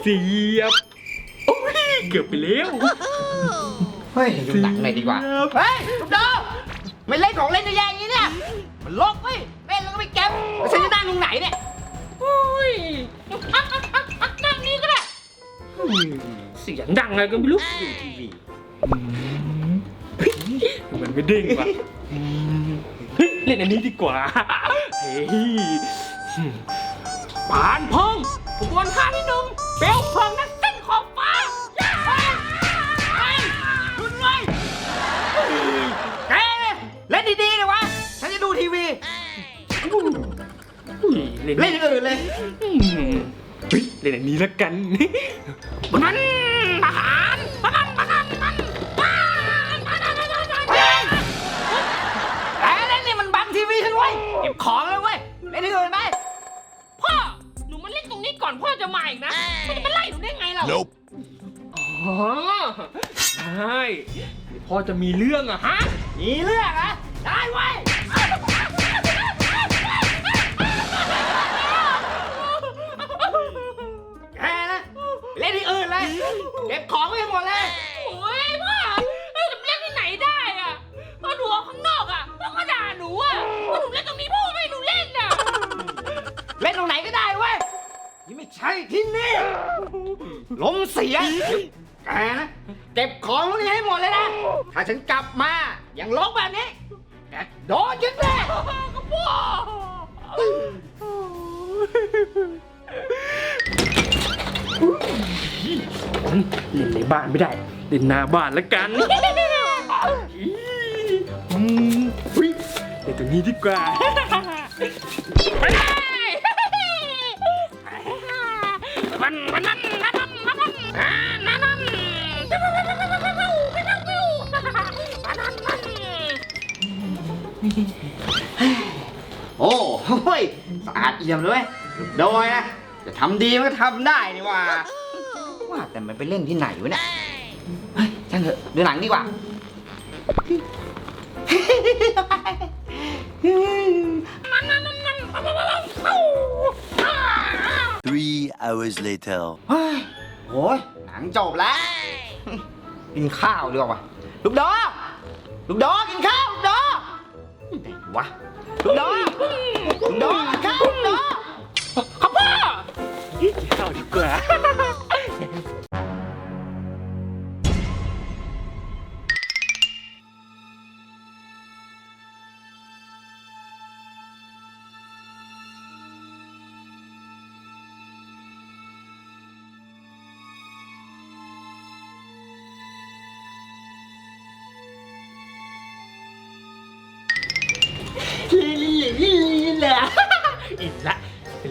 เสียบ โอ้ย เกือบไปแล้วเฮ้ยดูหนังหน่อยดีกว่าเสียบเฮ้ยลูกดอกไม่เล่นของเล่นจะแย่อย่างนี้เนี่ย มันลกเว้ยเล่นแล้วก็ไม่เก็บแล้วฉันจะนั่งตรงไหนเนี่ยโอ้ยอะอะอะอะนั่งนี่ก็ได้อืมเสียงดังอะไรก็ไม่รู้ดูทีวีมันไม่เด้งว่ะอืมเฮ้ยเล่นอันนี้ดีกว่า เฮ้ย ปานพองขบวนท่าที่หนึ่งเปลวเพลิงนักเส้นขอบฟ้าเฮ้ยเฮ้ยรุนเลยแกเนี่ยเล่นดีๆเลยวะ ฉันจะดูทีวีเล่นเล่นอย่างอื่นเลยอืมเฮ้ยเล่นอันนี้ละกันมันทหารมันมันมันมันแต่เล่นนี่มันบังทีวีฉันเว้ยเก็บของเลยเว้ยเล่นอย่างอื่นไห อนพ่อจะมาอีกนะพ่อจะมาไล่หนูได้ไงเรา Nope. อ๋อได้เดี๋ยวพ่อจะมีเรื่องอะฮะ มีเรื่องนะได้เว้ย ที่นี่ลมเสียแกนะเก็บของพวกนี้ให้หมดเลยนะ ถ้าฉันกลับมาอย่างลกแบบนี้แกโดนฉันแน่ก็พ่อเล่นในบ้านไม่ได้เล่นหน้าบ้านละกันอืมอุ๊ยเล่นตรงนี้ดีกว่า วันวันนั้นวันนั้นวันนั้นโอ้โหสะอาดเอี่ยมเลยโดยนะจะทำดีก็ทำได้นี่ว่า ว่าแต่มันไปเล่นที่ไหนวะเนี่ยเยช่างเถอะดูหนังดีกว่า hours later. เฮ้ยโอ้ยหนังจบแล้ว กินข้าวดีกว่าลูกดอลูกดอกินข้าวลูกดอไหนวะลูกดอลูกดอกินข้าวลูกดอครับพ่อกินข้าวดีกว่า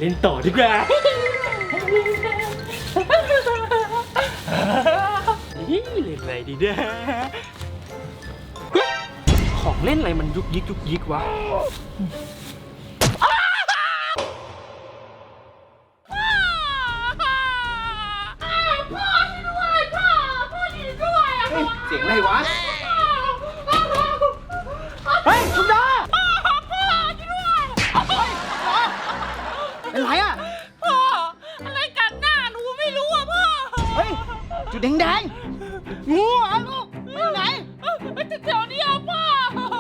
เล่นต่อดีกว่าเล่นอะไรดีเนี่ยเฮ้ยของเล่นอะไรมันยุกยิกยุกยิกวะพ่อช่วยด้วยพ่อพ่อช่วยด้วยอะเฮ้ยเสียงอะไรวะ เฮ้ยลูกดอ เป็นไรอะพ่อ อะไรกัดหน้าหนูไม่รู้อะพ่อเฮ้ย จุดแดงๆงูเหรอลูกไม่อยู่ไหนจะเดี๋ยวนี้อะพ่อ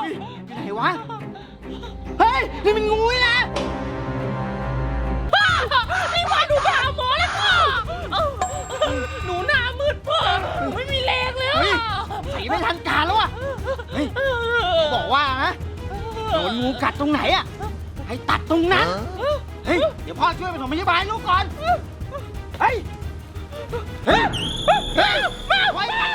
อยู่ไหนวะ เฮ้ย นี่มันงูนี่นะพ่อนี่พ่อหนูไปหาหมอแล้วพ่อหนูหน้ามืดพ่อหนูไม่มีแรงเลยเฮ้ยอะใส่ไม่ทันการแล้วอะเฮ้ย บอกว่านะโดนงูกัดตรงไหนอะให้ตัดตรงนั้น เฮ้ย เดี๋ยวพ่อช่วยไปถมพยาบาลลูกก่อน เฮ้ย เฮ้ย เฮ้ย